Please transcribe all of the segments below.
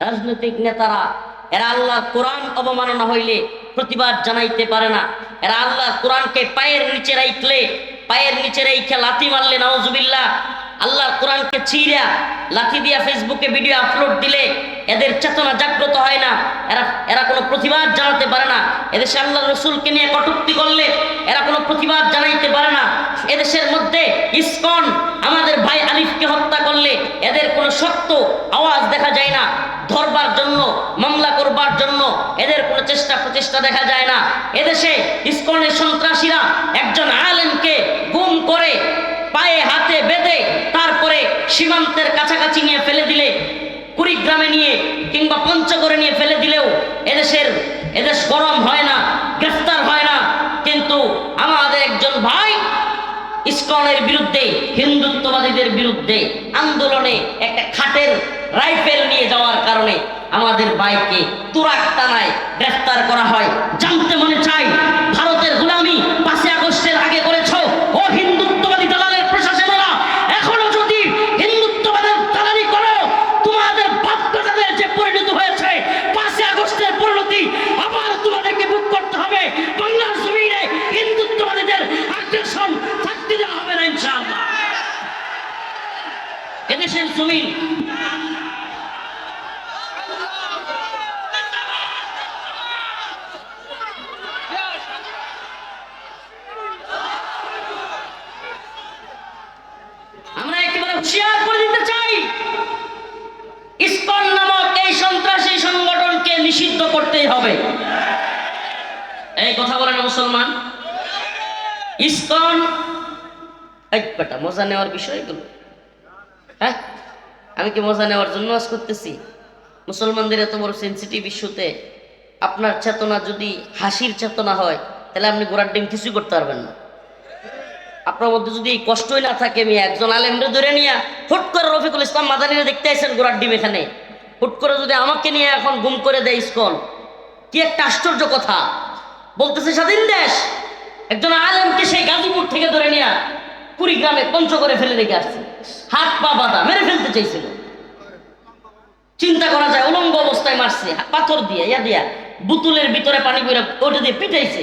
রাজনৈতিক নেতারা, এরা আল্লাহ কোরআন অবমাননা হইলে প্রতিবাদ জানাইতে পারে না। এরা আল্লাহ কোরআনকে পায়ের নিচে রাইখলে, পায়ের নিচে রাইখে লাথি মারলে, নাউজুবিল্লাহ আল্লাহ কোরআনকে ছিঁড়া, লাথি দিয়া ফেসবুকে ভিডিও আপলোড দিলে এদের চেতনা জাগ্রত হয় না। এরা এরা কোনো প্রতিবাদ জানাতে পারে না। এদেশে আল্লাহ রসুলকে নিয়ে কটূক্তি করলে এরা কোনো প্রতিবাদ জানাইতে পারে না। এদেশের মধ্যে ইসকন আমাদের ভাই আলিফকে হত্যা করলে এদের কোনো শক্ত আওয়াজ দেখা যায় না। ধরবার জন্য, মামলা করবার জন্য এদের কোনো চেষ্টা প্রচেষ্টা দেখা যায় না। এদেশে ইসকনের সন্ত্রাসীরা একজন আলেমকে গুম করে পায়ে হাতে বেঁধে তারপরে সীমান্তের কাছাকাছি নিয়ে ফেলে দিলে, কুড়িগ্রামে নিয়ে কিংবা পঞ্চগড়ে নিয়ে ফেলে দিলেও এদেশের, এদেশ গরম হয় না, গ্রেফতার হয় না। কিন্তু ভাই ইসকনের বিরুদ্ধে, হিন্দুত্ববাদীদের বিরুদ্ধে আন্দোলনে একটা খাটের রাইফেল নিয়ে যাওয়ার কারণে আমাদের ভাইকে তুরাক টানায় গ্রেফতার করা হয়। জানতে মনে চাই, ভারতের গোলামি পাঁচই আগস্টের আগে করেছ? ও হিন্দুত্ববাদী দালালের প্রশাসনেরা, এখনও যদি হিন্দুত্ববাদের দালালি করো, তোমাদের যে পরিণত হয়েছে, পাঁচই আগস্টের পরিণতি আবার তোমাদেরকে বুক করতে হবে। বাংলার জমিনে হিন্দুত্ববাদীদের থাকতে দেওয়া হবে না ইনশাআল্লাহ এদেশের জমিন ইসকন নামক এই সন্ত্রাসী সংগঠনকে নিষিদ্ধ করতেই হবে। এই কথা বলে মুসলমান। ইসকন বেটা, মজা নেওয়ার বিষয় এগুলো হ্যাঁ? আমি কি মজা নেওয়ার জন্য আজ করতেছি? মুসলমানদের এত বড় সেন্সিটিভ ইস্যুতে আপনার চেতনা যদি হাসির চেতনা হয়, তাহলে আপনি গোড়ার ডিম কিছুই করতে পারবেন না। আপনার মধ্যে যদি কষ্টই না থাকে, আমি একজন আলেমরে ধরে নিয়ে হুট করে রফিকুল ইসলাম মাদানিরে দেখতে আসেন গোড়ার ডিম এখানে। হুট করে যদি আমাকে নিয়ে এখন গুম করে দেয় ইস্কন কি একটা আশ্চর্য কথা। বলতেছে, স্বাধীন দেশ। একজন আলেমকে সেই গাজীপুর থেকে ধরে নিয়ে কুড়িগ্রামে করে ফেলে রেখে আসছে। হাত পা বাঁধা, মেরে ফেলতে চাইছিল। চিন্তা করা যায়, উলঙ্গ অবস্থায় মারছে, পাথর দিয়ে, ইয়া দিয়া, বুতুলের ভিতরে পানি বইরা ওটা দিয়ে পিটাইছে,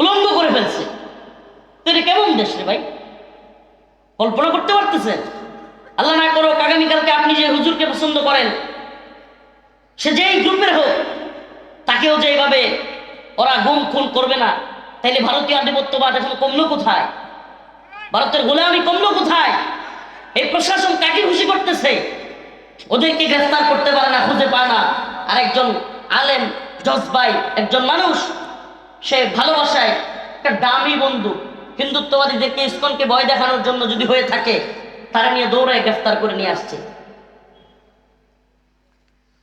উলঙ্গ করে ফেলছে। তো এটা কেমন দেশ রে ভাই? কল্পনা করতে পারতেছেন আল্লাহ না করো আগামীকালকে আপনি যে হুজুরকে পছন্দ করেন, সে যেই গ্রুপের হোক, তাকেও যে এইভাবে ওরা গুম খুন করবে না, তাইলে ভারতীয় আধিপত্যবাদ এখন কমলো কোথায়? ভারতের গোলামি কমলো কোথায়? এই প্রশাসন কাকে খুশি করতেছে? ওদেরকে গ্রেফতার করতে পারে না, খুঁজে পায় না। আর একজন আলেম, জজবাই, একজন মানুষ, সে ভালোবাসায় একটা দামি বন্ধু। হিন্দুত্ববাদীদেরকে ইস্কনকে ভয় দেখানোর জন্য যদি হয়ে থাকে, তারা নিয়ে দৌড়ায় গ্রেফতার করে নিয়ে আসছে।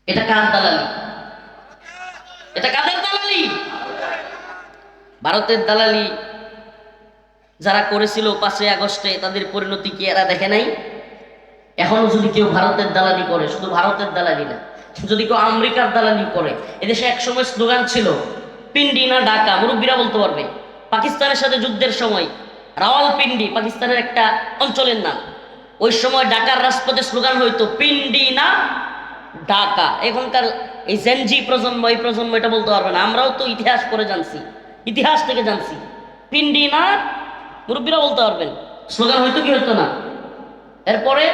এটা কার দালালি? এটা কাদের দালালি? ভারতের দালালি যারা করেছিল পাঁচই আগস্টে, তাদের পরিণতি কি এরা দেখে নাই? এখনও যদি কেউ ভারতের দালালি করে, শুধু ভারতের দালালি না, যদি কেউ আমেরিকার দালালি করে, এদেশে একসময় স্লোগান ছিল, পিন্ডি না ঢাকা মুরব্বীরা বলতে পারবে। পাকিস্তানের সাথে যুদ্ধের সময়, রাওয়ালপিন্ডি পাকিস্তানের একটা অঞ্চলের নাম। ওই সময় ঢাকার রাজপথে স্লোগান হইতো, পিন্ডি না ঢাকা এখনকার এই জেনজি প্রজন্ম, এই প্রজন্ম এটা বলতে পারবে না। আমরাও তো ইতিহাস পড়ে জানছি, ইতিহাস থেকে জানছি। পিন্ডি না মুরব্বীরা বলতে পারবেন স্লোগান হয়তো কি হতো না। এরপরে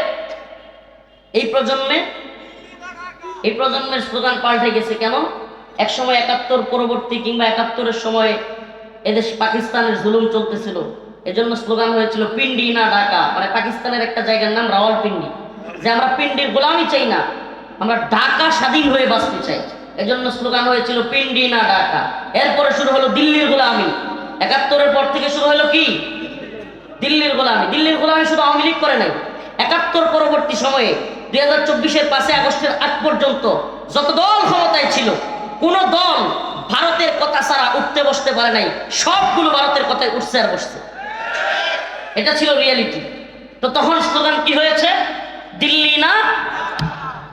এই প্রজন্মে, এই প্রজন্মের স্লোগান পাল্টে গেছে কেন? এক সময় একাত্তর পরবর্তী কিংবা একাত্তরের সময় এদেশ পাকিস্তানের জুলুম চলতেছিল। এজন্য স্লোগান হয়েছিল, পিন্ডি না ঢাকা। মানে পাকিস্তানের একটা জায়গার নাম রাওয়ালপিন্ডি। যে আমরা পিন্ডির গোলামি চাই না, আমরা ঢাকা স্বাধীন হয়ে বাঁচতে চাই। এজন্য স্লোগান হয়েছিল, পিন্ডি না ঢাকা। এরপরে শুরু হলো দিল্লির গোলামি। একাত্তরের পর থেকে শুরু হলো কি? দিল্লির গোলামি। দিল্লির গোলামি শুধু আওয়ামী লীগ করে নাই। একাত্তর পরবর্তী সময়ে, দুই হাজার চব্বিশের পাঁচই আগস্টের আগ পর্যন্ত যত দল ক্ষমতায় ছিল, কোন দল ভারতের কথা ছাড়া উঠতে বসতে পারে নাই। সবগুলো ভারতের কথায় উঠছে আর বসছে। এটা ছিল রিয়েলিটি তো তখন স্লোগান কি হয়েছে? দিল্লি না?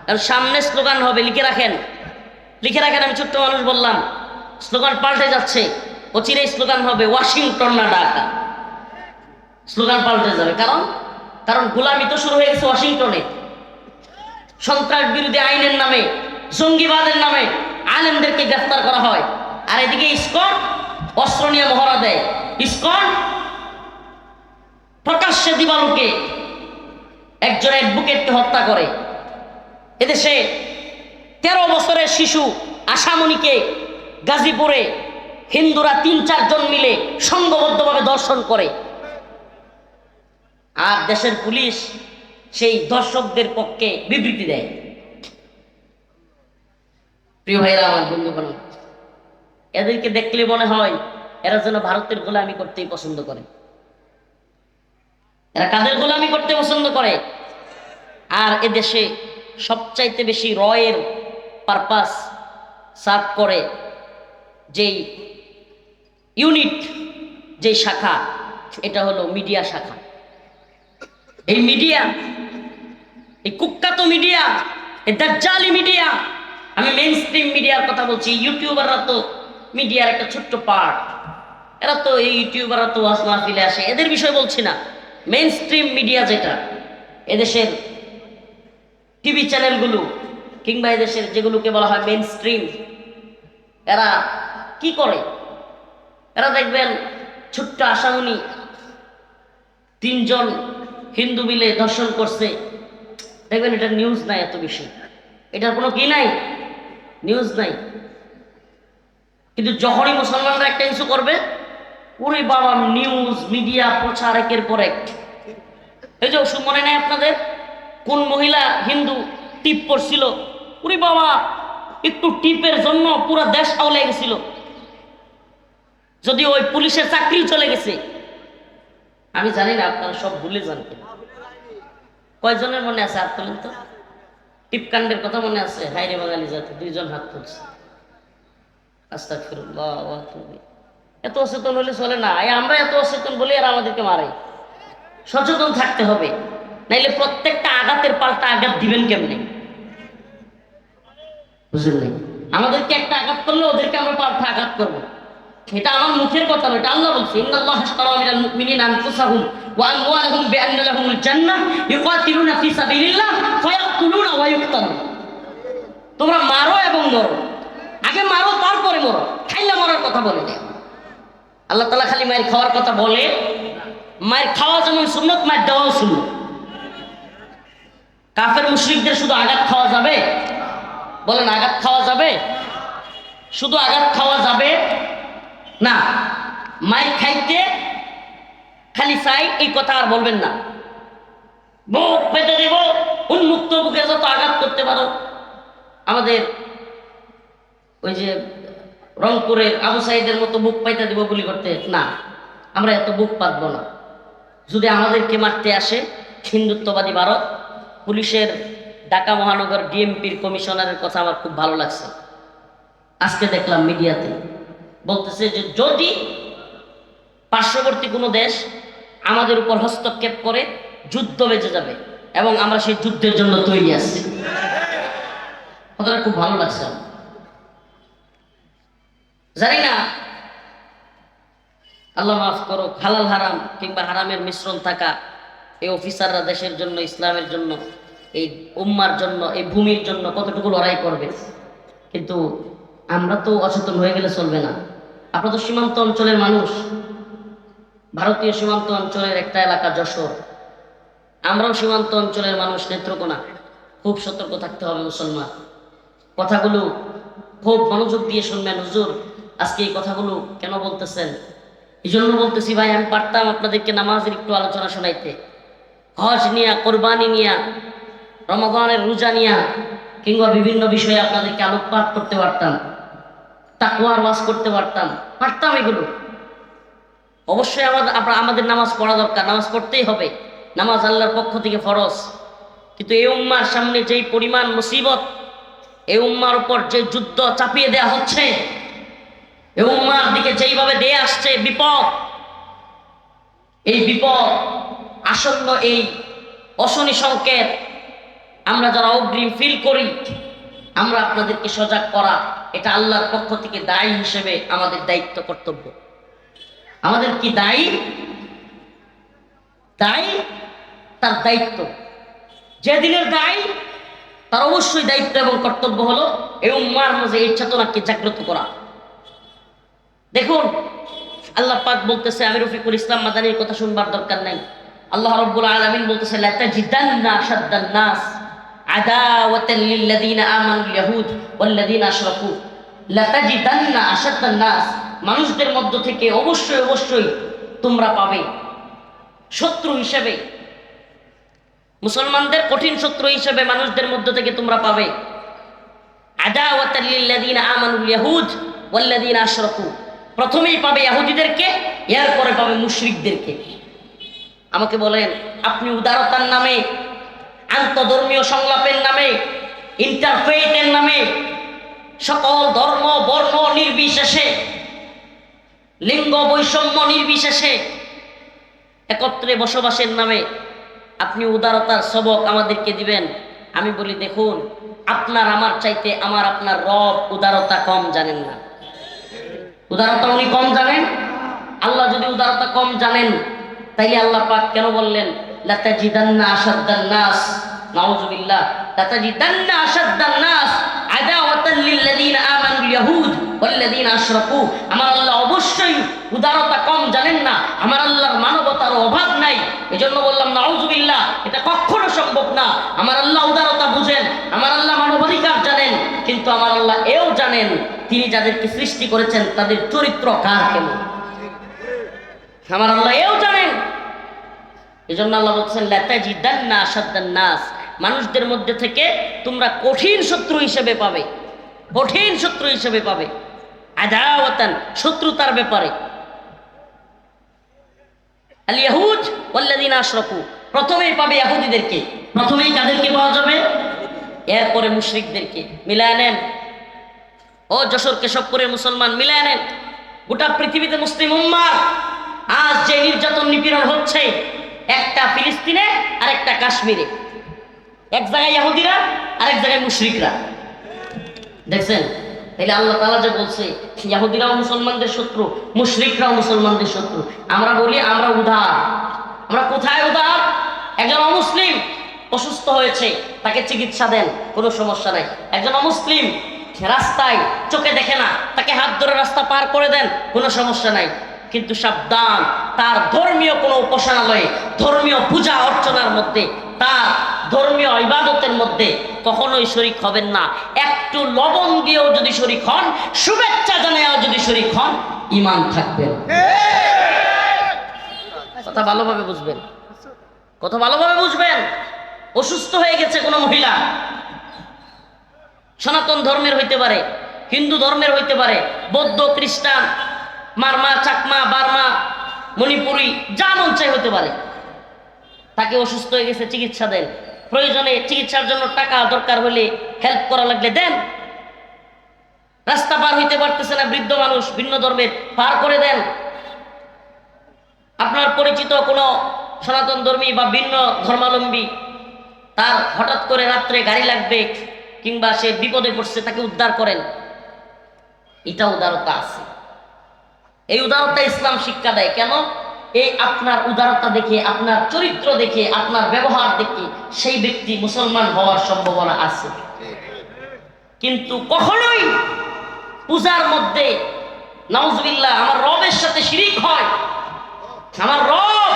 আর সামনে স্লোগান হবে, লিখে রাখেন। লিখে রাখেন, আমি ছোট্ট মানুষ বললাম। স্লোগান পাল্টে যাচ্ছে। অচিরেই স্লোগান হবে, ওয়াশিংটন না ঢাকা? স্লোগান পাল্টে যাবে। কারণ কারণ গোলামি তো শুরু হয়ে গেছে ওয়াশিংটনে। সন্ত্রাস বিরোধী আইনের নামে, জঙ্গিবাদের নামে আলেমদেরকে গ্রেফতার করা হয়। আর এদিকে ইস্কন অস্ত্র নিয়ে মহড়া দেয়। ইস্কন প্রকাশ্যে দিবালুকে একজন অ্যাডভোকেটকে হত্যা করে। এদেশে তেরো বছরের শিশু আশামণিকে গাজীপুরে হিন্দুরা তিন চারজন মিলে সংঘবদ্ধভাবে দর্শন করে। আর দেশের পুলিশ সেই দর্শকদের পক্ষে বিবৃতি দেয়। প্রিয় ভাইরা আমার বন্ধুগণ, এদেরকে দেখলে মনে হয় এরা যেন ভারতের গোলামি করতেই পছন্দ করে। এরা কাদের গোলামি করতে পছন্দ করে? আর এদেশে সবচাইতে বেশি রয়ের পারপাস সার্ভ করে যেই ইউনিট যেই শাখা, এটা হলো মিডিয়া শাখা। এই মিডিয়া এই কুখ্যাত মিডিয়া এই দাজ্জালি মিডিয়া আমি মেইন স্ট্রিম মিডিয়ার কথা বলছি ইউটিউবাররা তো মিডিয়ার একটা ছোট্ট পার্ট এরা তো এই ইউটিউবাররা তো ওয়াজ মাহফিলে আসে, এদের বিষয় বলছি না। মেইন স্ট্রিম মিডিয়া যেটা, এদেশের টিভি চ্যানেলগুলো কিংবা এদেশের যেগুলোকে বলা হয় মেইন স্ট্রিম এরা কি করে? এরা দেখবেন, ছোট্ট আশামণি, তিনজন হিন্দু মিলে দর্শন করছে। দেখবেন এটা নিউজ নাই এত বেশি। এটার কোনো কি নাই? নিউজ নাই। কিন্তু যখনই মুসলমানরা একটা ইস্যু করবে? ওরে বাবা নিউজ মিডিয়া প্রচার একের পর এক। এই যে ওষুধ মনে নাই আপনাদের? কোন মহিলা হিন্দু টিপ করছিল? উরি বাবা, একটু টিপের জন্য পুরো দেশ আওলে গেছিল। যদি ওই পুলিশের চাকরি চলে গেছে। আমি জানি না, আপনারা সব ভুলে যান। কয়জনের মনে আছে হাত তোলেন তো? টিপকাণ্ডের কথা মনে আছে? হাইরে বাঙালি জাতি, দুইজন হাত তুলছে। আস্তাগফিরুল্লাহ ওয়া আতুবু এত অচেতন হলে চলে না। আমরা এত অচেতন বলি আর আমাদেরকে মারে। সচেতন থাকতে হবে। নাইলে প্রত্যেকটা আঘাতের পাল্টা আঘাত দিবেন কেমনে? বুঝলেন? আমাদেরকে একটা আঘাত করলে ওদেরকে আমরা পাল্টা আঘাত করব। এটা আমার মুখের কথা নয়, এটা আল্লাহ বলছে ইন্নাল্লাহ আশতারা মিনাল মুমিনিনা আনফুসাহুম ওয়া আমওয়ালাহুম বিআন্না লাহুমুল জান্নাহ ইউকাতিলুনা ফি সাবিলিল্লাহ ফায়াকতুলুনা ওয়া ইউকতালুন. তোমরা মারো এবং মরো। আগে মারো, তারপরে মরো। খাইলা মরার কথা বলে আল্লাহ তালা খালি মায়ের খাওয়ার কথা বলে। মায়ের খাওয়া যেমন সুন্নত, মায়ের দেওয়াও সুন্নত। কাফের মুশরিকদের শুধু আঘাত খাওয়া যাবে? বলেন, আঘাত খাওয়া যাবে? শুধু আঘাত খাওয়া যাবে? না মায়ের খাইতে খালি চাই, এই কথা আর বলবেন না। বুক পেতে দেব, উন্মুক্ত বুকে যত আঘাত করতে পারো। আমাদের ওই যে রংপুরের আবু সাইদের মতো বুক পাইতে দেবো গুলি করতে, না, আমরা এত বুক পাতবো না। যদি আমাদেরকে মারতে আসে, হিন্দুত্ববাদী ভারত, পুলিশের ঢাকা মহানগর ডিএমপির কমিশনারের কথা আমার খুব ভালো লাগছে। আজকে দেখলাম মিডিয়াতে বলতেছে যে, যদি পার্শ্ববর্তী কোনো দেশ আমাদের উপর হস্তক্ষেপ করে, যুদ্ধ বেঁচে যাবে এবং আমরা সেই যুদ্ধের জন্য তৈরি আছি। খুব ভালো লাগছে জানি না, আল্লাহ মাফ করো হালাল হারাম কিংবা হারামের মিশ্রণ থাকা এই অফিসাররা দেশের জন্য, ইসলামের জন্য, এই উম্মার জন্য, এই ভূমির জন্য কতটুকু লড়াই করবে? কিন্তু আমরা তো অচেতন হয়ে গেলে চলবে না। আপনারা তো সীমান্ত অঞ্চলের মানুষ, ভারতীয় সীমান্ত অঞ্চলের একটা এলাকা যশোর। আমরাও সীমান্ত অঞ্চলের মানুষ, নেত্রকোনা। খুব সতর্ক থাকতে হবে মুসলমান। কথাগুলো খুব মনোযোগ দিয়ে শুনবেন, হুজুর। আজকে এই কথাগুলো কেন বলতেছেন? এই জন্য বলতেছি ভাই, আমি পারতাম আপনাদেরকে নামাজের একটু আলোচনা শোনাইতে। হজ নিয়া, কোরবানি নিয়া, রমাদানের রোজা নিয়া, কিংবা বিভিন্ন বিষয়ে আপনাদেরকে আলোকপাত করতে পারতাম। তাকুয়ার ওয়াজ করতে পারতাম পারতাম এগুলো। অবশ্যই আমাদের আমাদের নামাজ পড়া দরকার, নামাজ পড়তেই হবে। নামাজ আল্লাহর পক্ষ থেকে ফরজ। কিন্তু এই উম্মার সামনে যেই পরিমাণ মুসিবত, এই উম্মার উপর যে যুদ্ধ চাপিয়ে দেয়া হচ্ছে, এই উম্মার দিকে যেইভাবে দিয়ে আসছে বিপদ, এই বিপদ আসন্ন এই অশনি সংকেত আমরা যারা অগ্রিম ফিল করি আমরা আপনাদেরকে সজাগ করা, এটা আল্লাহর পক্ষ থেকে দায়ী হিসেবে আমাদের দায়িত্ব কর্তব্য। আমাদের কি দায়ী? দায়ী তার দায়িত্ব। যে দিনের দায়ী, তার অবশ্যই দায়িত্ব এবং কর্তব্য হলো এই উম্মার মাঝে এই চেতনাকে জাগ্রত করা। দেখুন, আল্লাহ পাক বলতেছে, আমি রফিকুল ইসলাম মাদানির কথা শুনবার দরকার নাই। আল্লাহ রব্বুল আলামিন বলতেছে লাতাজিদান্না আশাদ্দান নাস। আদাওয়াতান লিল্লাযিনা আমানুল ইয়াহুদ ওয়াল্লাযিনা আশরাকু। লাতাজিদান্না আশাদ্দান নাস। মানুষদের মধ্য থেকে অবশ্যই অবশ্যই তোমরা পাবে শত্রু হিসেবে। মুসলমানদের কঠিন শত্রু হিসেবে মানুষদের মধ্য থেকে তোমরা পাবে। প্রথমেই পাবে ইহুদিদেরকে এরপরে পাবে মুশরিকদেরকে। আমাকে বলেন, আপনি উদারতার নামে আন্তধর্মীয় সংলাপের নামে ইন্টারফেইথের নামে, সকল ধর্ম, বর্ণ নির্বিশেষে, লিঙ্গ বৈষম্য নির্বিশেষে একত্রে বসবাসের নামে আপনি উদারতার সবক আমাদেরকে দিবেন। আমি বলি, দেখুন, আপনার আমার চাইতে আমার আপনার রব উদারতা কম জানেন না। উদারতা উনি কম জানেন? আল্লাহ যদি উদারতা কম জানেন, তাইলে আল্লাহ পাক কেন বললেন নাস ইয়াহুদ আমার আল্লাহ অবশ্যই উদারতা কম জানেন না, আমার মানবতার অভাব নাই। বললাম এটা সম্ভব না। আমার আল্লাহ উদারতা বুঝেন, আমার আল্লাহ জানেন, কিন্তু আমার আল্লাহ এও জানেন, তিনি যাদেরকে সৃষ্টি করেছেন, তাদের চরিত্র কার কেমন? আমার আল্লাহ এও জানেন এই জন্য আল্লাহ বলছেন লাতাজিদান্না আশাদ্দান নাস। মানুষদের মধ্যে থেকে তোমরা কঠিন শত্রু হিসেবে পাবে, কঠিন শত্রু হিসেবে পাবে, আদাওয়াতান শত্রুতার ব্যাপারে। আল ইয়াহুদ আশরাকু, প্রথমেই পাবে ইহুদিদেরকে প্রথমেই কাদেরকে পাওয়া যাবে? এরপরে মুশরিকদেরকে, মিলায় নেন। ও যশোর কেশবপুরের মুসলমান, মিলায় নেন। গোটা পৃথিবীতে মুসলিম উম্মার আজ যে নির্যাতন নিপীড়ন হচ্ছে একটা ফিলিস্তিনে আর একটা কাশ্মীরে। এক জায়গায় ইহুদিরা আর এক জায়গায় মুশরিকরা। দেখছেন? তাইলে আল্লাহ তালা যে বলছে ইয়াহুদিরাও মুসলমানদের শত্রু, মুশরিকরাও মুসলমানদের শত্রু। আমরা বলি, আমরা উদার। আমরা কোথায় উদার? একজন অমুসলিম অসুস্থ হয়েছে, তাকে চিকিৎসা দেন, কোনো সমস্যা নাই। একজন অমুসলিম রাস্তায় চোখে দেখে না, তাকে হাত ধরে রাস্তা পার করে দেন, কোনো সমস্যা নাই। কিন্তু সাবধান, তার ধর্মীয় কোনো উপাসনালয়ে ধর্মীয় পূজা অর্চনার মধ্যে, তার ধর্মীয় ইবাদতের মধ্যে কখনোই শরিক হবেন না। একটু লবণ দিয়েও যদি শরিক হন, শুভেচ্ছা জানাও যদি শরিক হন ইমান থাকবেন। কথা ভালোভাবে বুঝবেন। কথা ভালোভাবে বুঝবেন। অসুস্থ হয়ে গেছে কোনো মহিলা। সনাতন ধর্মের হইতে পারে, হিন্দু ধর্মের হইতে পারে, বৌদ্ধ, খ্রিস্টান মারমা, চাকমা, বার্মা, মণিপুরি, যা মন চাই হতে পারে। তাকে অসুস্থ হয়ে গেছে, চিকিৎসা দেন। প্রয়োজনে চিকিৎসার জন্য টাকা দরকার হলে হেল্প করা লাগলে দেন। রাস্তা পার হইতে পারতেছে না বৃদ্ধ মানুষ, ভিন্ন ধর্মের, পার করে দেন। আপনার পরিচিত কোনো সনাতন ধর্মী বা ভিন্ন ধর্মাবলম্বী, তার হঠাৎ করে রাত্রে গাড়ি লাগবে কিংবা সে বিপদে পড়ছে, তাকে উদ্ধার করেন। এটা উদারতা আছে। এই উদারতা ইসলাম শিক্ষা দেয়। কেন? এই আপনার উদারতা দেখে, আপনার চরিত্র দেখে, আপনার ব্যবহার দেখে সেই ব্যক্তি মুসলমান হওয়ার সম্ভাবনা আছে। কিন্তু কখনোই পূজার মধ্যে নওজবিল্লাহ আমার রবের সাথে শিরিক হয়। আমার রব,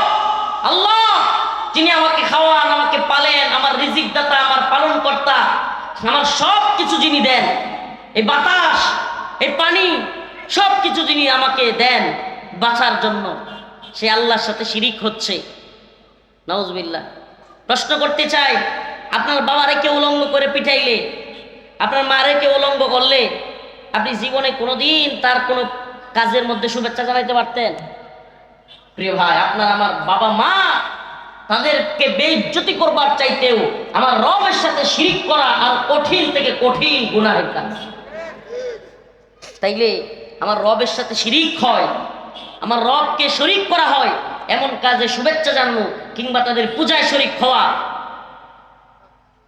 আল্লাহ, যিনি আমাকে খাওয়ান, আমাকে পালেন, আমার রিজিক দাতা আমার পালন কর্তা আমার সব কিছু যিনি দেন, এই বাতাস, এই পানি সব কিছু যিনি আমাকে দেন বাঁচার জন্য, সে আল্লাহর সাথে শিরিক হচ্ছে। নওজবিল্লা প্রশ্ন করতে চাই, আপনার বাবারে কেউ উলঙ্গ করে পিঠাইলে, আপনার মারে কেউ উলঙ্গ করলে, আপনি জীবনে কোনোদিন তার কোনো কাজের মধ্যে শুভেচ্ছা জানাইতে পারতেন? প্রিয় ভাই, আপনার আমার বাবা মা তাদেরকে বেইজ্জতি করবার চাইতেও আমার রবের সাথে শিরিক করা আর কঠিন থেকে কঠিন গুনাহের কাজ। তাইলে আমার রবের সাথে শিরিক হয়, আমার রবকে শরিক করা হয়, এমন কাজে শুভেচ্ছা জানানো কিংবা তাদের পূজায় শরিক হওয়া।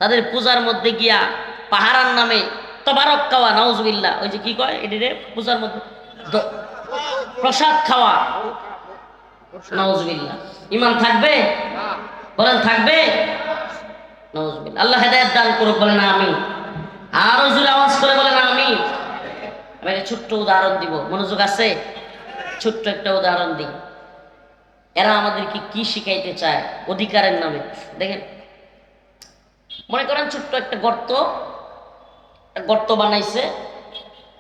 তাদের পূজার মধ্যে গিয়া পাহারার নামে তবারক খাওয়া নাউজবিল্লা ওই যে কি কয় এটি পূজার মধ্যে প্রসাদ খাওয়া। নাউজবিল্লা ইমান থাকবে? বলেন থাকবে? নওয়াজবিল্লাহ। আল্লাহ হেদায়ত দান করুক বলে না আমি আরও জোরে আওয়াজ করে বলে না আমি আমি একটা ছোট্ট উদাহরণ দিব। মনোযোগ আছে? ছোট্ট একটা উদাহরণ দিই। এরা আমাদেরকে কি শিখাইতে চায়? অধিকারের নামে। দেখেন, মনে করেন ছোট্ট একটা গর্ত। গর্ত বানাইছে।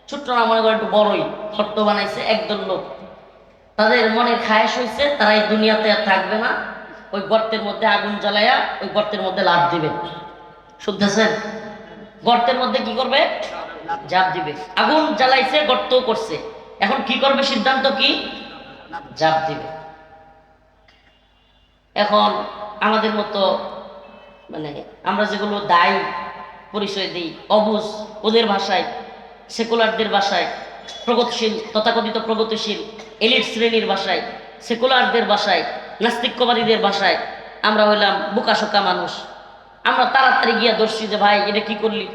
ছোট্ট না, মনে করেন একটু বড়ই। গর্ত বানাইছে একদল লোক। তাদের মনে খায়েশ হয়েছে তারা এই দুনিয়াতে আর থাকবে না। ওই গর্তের মধ্যে আগুন জ্বালায়া ওই গর্তের মধ্যে লাভ দিবে শুনতেছেন? গর্তের মধ্যে কি করবে? জাপ দিবে। আগুন জ্বালাইছে গর্ত করছে। এখন কি করবে সিদ্ধান্ত কি? জাপ দিবে। এখন আমাদের মতো মানে আমরা যেগুলো দায়ী, পরিচয় দিই, অবুজ, ওদের ভাষায়, সেকুলারদের ভাষায়, প্রগতিশীল, তথাকথিত প্রগতিশীল, এলিট শ্রেণির ভাষায়, সেকুলারদের ভাষায়, নাস্তিক্যবাদীদের ভাষায় আমরা হইলাম বোকাশোকা মানুষ। আমরা তাড়াতাড়ি গিয়া দর্শি যে, ভাই, এটা কি করলি?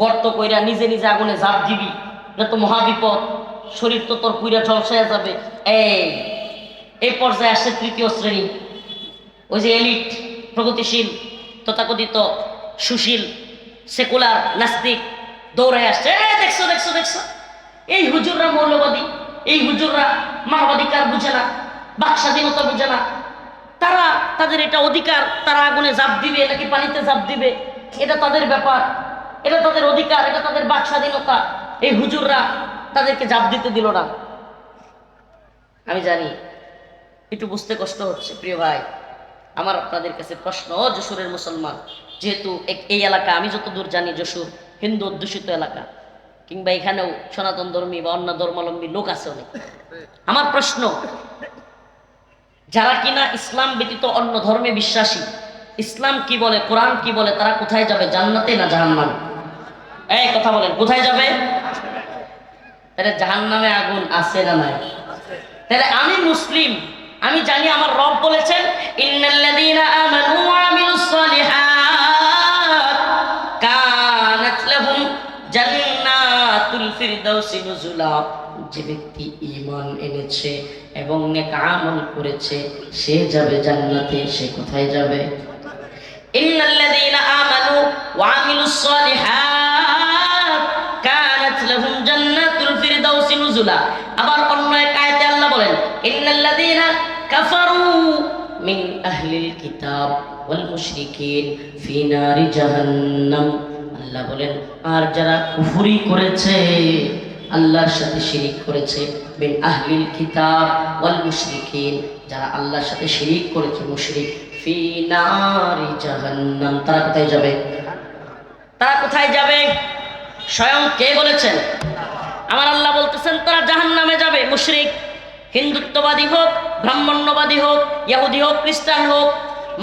গর্ত কইরা নিজে নিজে আগুনে ঝাঁপ দিবি। এটা তো মহাবিপদ, শরীর তো তোর পুইরা ঝলসায়া যাবে। এই এই পর্যায়ে আসছে তৃতীয় শ্রেণি। ওই যে এলিট, প্রগতিশীল, তথাকথিত, সুশীল, সেকুলার, নাস্তিক দৌড়ে আসছে। দেখছ দেখছ দেখছ? এই হুজুররা মৌলবাদী, এই হুজুররা মানবাধিকার বুঝে না বাক স্বাধীনতা বুঝে না। তারা তাদের এটা অধিকার, তারা আগুনে জাপ দিবে নাকি পানিতে জাপ দিবে? এটা তাদের ব্যাপার। এটা তাদের অধিকার, এটা তাদের বাক স্বাধীনতা এই হুজুররা তাদেরকে জাপ দিতে দিল না। আমি জানি, একটু বুঝতে কষ্ট হচ্ছে, প্রিয় ভাই। আমার আপনাদের কাছে প্রশ্ন, যশোরের মুসলমান, যেহেতু এই এলাকা, আমি যতদূর জানি যশোর হিন্দু অধ্যুষিত এলাকা, কিংবা এখানেও সনাতন ধর্মী বা অন্য ধর্মাবলম্বী লোক আছে অনেক। আমার প্রশ্ন, যারা কিনা ইসলাম ব্যতীত অন্য ধর্মে বিশ্বাসী, ইসলাম কি বলে, কোরআন কি বলে, তারা কোথায় যাবে, জান্নাতে না জাহান্নাম? এই, কথা বলেন, কোথায় যাবে? তাহলে জাহান্নামে আগুন আছে না নাই? তাহলে আমি মুসলিম, আমি জানি আমার রব বলেছেন, ইন্নাল্লাযীনা আমানু ওয়া আমিলুস সালিহাত কানাত লাহুম জান্নাতুল ফিরদাউসি নুজুলা। যে ব্যক্তি ঈমান এনেছে এবং নেক আমল করেছে, সে যাবে জান্নাতে, সে কোথায় যাবে? ইন্নাল্লাযীনা আমানু ওয়া আমিলুস সালিহাত নুজুলা আবার অন্য এক আয়াতে আল্লাহ বলেন, ইন্নাল্লাযীনা কাফারু মিন আহলিল কিতাব ওয়াল মুশরিকিন ফি নারি জাহান্নাম। আল্লাহ বলেন, আর যারা কুফরি করেছে, আল্লাহর সাথে শিরিক করেছে, মিন আহলিল কিতাব ওয়াল মুশরিকিন, যারা আল্লাহর সাথে শিরিক করেছে, মুশরিক, ফি নারি জাহান্নাম। তারা কোথায় যাবে? তারা কোথায় যাবে? স্বয়ং কে বলেছেন? আমার আল্লাহ বলতেছেন, তারা জাহান নামে যাবে, মুশরিক। হিন্দুত্ববাদী হোক, ব্রাহ্মণ্যবাদী হোক, ইহুদি হোক, খ্রিস্টান হোক,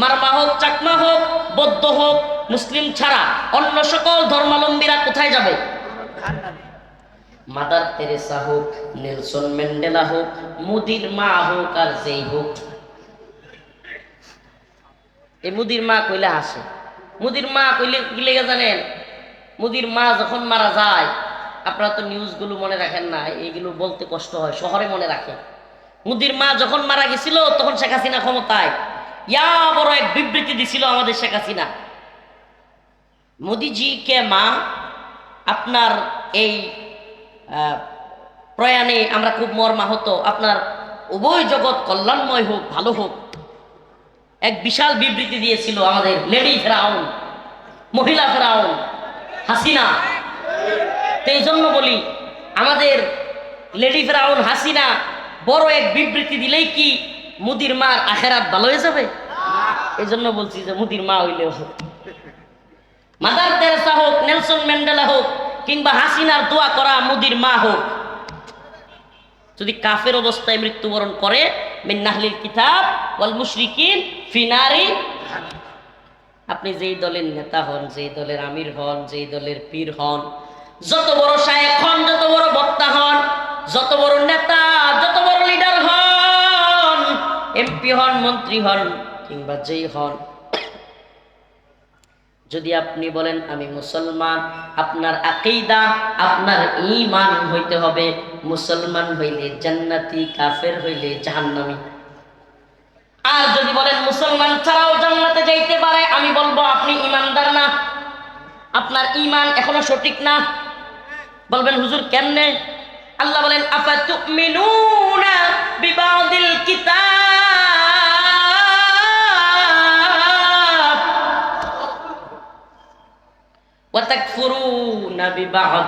মারমা হোক, চাকমা হোক, বৌদ্ধ হোক, মুসলিম ছাড়া অন্য সকল ধর্মাবলম্বীরা কোথায় যাবে? মাদার তেরেসা হোক, নেলসন ম্যান্ডেলা হোক, মুদির মা হোক আর যেই হোক। এই মুদির মা কইলে হাসে মুদির মা কইলে লেগে জানেন, মুদির মা যখন মারা যায় আপনারা তো নিউজগুলো মনে রাখেন না, এইগুলো বলতে কষ্ট হয়, শহরে মনে রাখেন। মুদির মা যখন মারা গেছিল, তখন শেখ হাসিনা ক্ষমতায়। ইয়া বড় এক বিবৃতি দিছিল আমাদের শেখ হাসিনা। মোদিজি কে মা, আপনার এই প্রয়াণে আমরা খুব মর্মাহত। আপনার উভয় জগৎ কল্যাণময় হোক, ভালো হোক। এক বিশাল বিবৃতি দিয়েছিল আমাদের লেডি ফেরাউন, মহিলা ফেরাউন, হাসিনা। এই জন্য বলি, আমাদের লেডি ফেরাউন হাসিনা বড় এক বিবৃতি দিলেই কি মুদির মার আখেরাত ভালো হয়ে যাবে? এই জন্য বলছি যে মুদির মা হইলেও হোক মাদার তেরেসা হোক, নেলসন ম্যান্ডেলা হোক, কিংবা হাসিনার দোয়া করা মুদির মা হোক, যদি কাফের অবস্থায় মৃত্যুবরণ করে মিন্নাহলিল কিতাব ওয়াল মুশরিকিন ফিনারি। আপনি যেই দলের নেতা হন, যেই দলের আমির হন, যেই দলের পীর হন যত বড় শায়েক হন, যত বড় বক্তা হন, যত বড় নেতা, যত বড় লিডার হন, এমপি হন, মন্ত্রী হন, কিংবা যেই হন। যদি আপনি বলেন, আমি মুসলমান আপনার আকিদা, আপনার ঈমান হইতে হবে। মুসলমান হইলে জান্নাতি, কাফের হইলে জাহান্নামী। আর যদি বলেন, মুসলমান ছাড়াও জান্নাতে যাইতে পারে আমি বলব, আপনি ইমানদার না। আপনার ইমান এখনও সঠিক না। বলবেন হুজুর কেমনে আল্লাহ বলেন আফাতুমিনুনা বিবাদিল কিতাব وتكفرون ببعض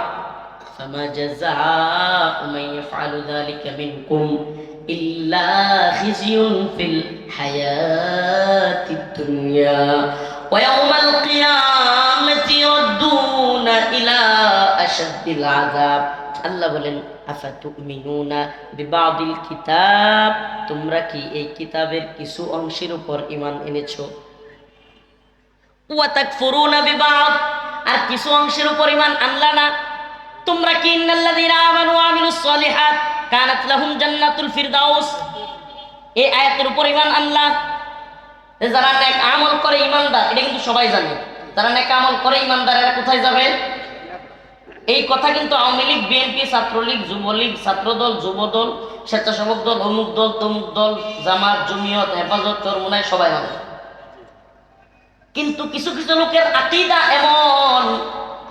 فما جزاء من يفعل ذلك منكم إلا خزي في الحياة الدنيا ويوم القيامة يردون إلى আশাদ্দিল আযাব আল্লাহ বলেন বিবাদিল কিতাব? তোমরা কি এই কিতাবের কিছু অংশের উপর ইমান এনেছো? ওয়া তাকফুরুনা বিবাদ? আর কিছু অংশের উপর আনলা না। তোমরা কি, ইন্নাল্লাযীনা আমানু ওয়া আমিলুস সলিহাত কানাত লাহুম জান্নাতুল ফিরদাউস? এই আয়াতের উপর আনলা? যারা নেক আমল করে ইমানদার এটা কিন্তু সবাই জানে। যারা নেক আমল করে ইমানদার এরা কোথায় যাবে? এই কথা কিন্তু আওয়ামী লীগ, বিএনপি, ছাত্রলীগ, যুবলীগ, ছাত্রদল, যুবদল, স্বেচ্ছাসেবক দল, অমুক দল, তমুক দল, জামাত, জমিয়ত, হেফাজত চরমুনায় সবাই মানে কিন্তু কিছু কিছু লোকের আকিদা এমন,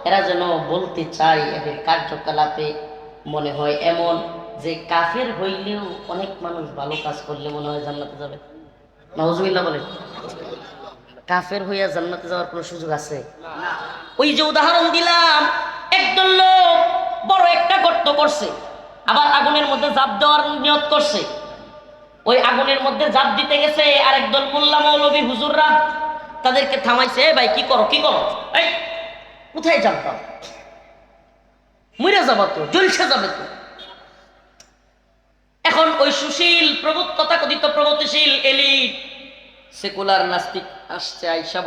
এরা যেন বলতে চায়, এদের কার্যকলাপে মনে হয় এমন যে কাফের হইলেও অনেক মানুষ ভালো কাজ করলে মনে হয় জান্নাতে যাবে। নজমিল্লা বলেন। কাফের হইয়া জান্নাতে যাওয়ার কোনো সুযোগ আছে? ওই যে উদাহরণ দিলাম একদল লোক বড় একটা গর্ত করছে, আবার আগুনের মধ্যে জাপ দেওয়ার নিয়ত করছে। ওই আগুনের মধ্যে জাপ দিতে গেছে আর একদল মোল্লা মৌলবী হুজুররা, তাদেরকে থামাইছে ভাই, কি করো কি করো? এই, কোথায় জানতাম মরে যাবা তো, জলসে যাবে তো। এখন ওই সুশীল প্রভু তথাকথিত প্রগতিশীল এলিট, সেকুলার নাস্তিক আসছে, আইসা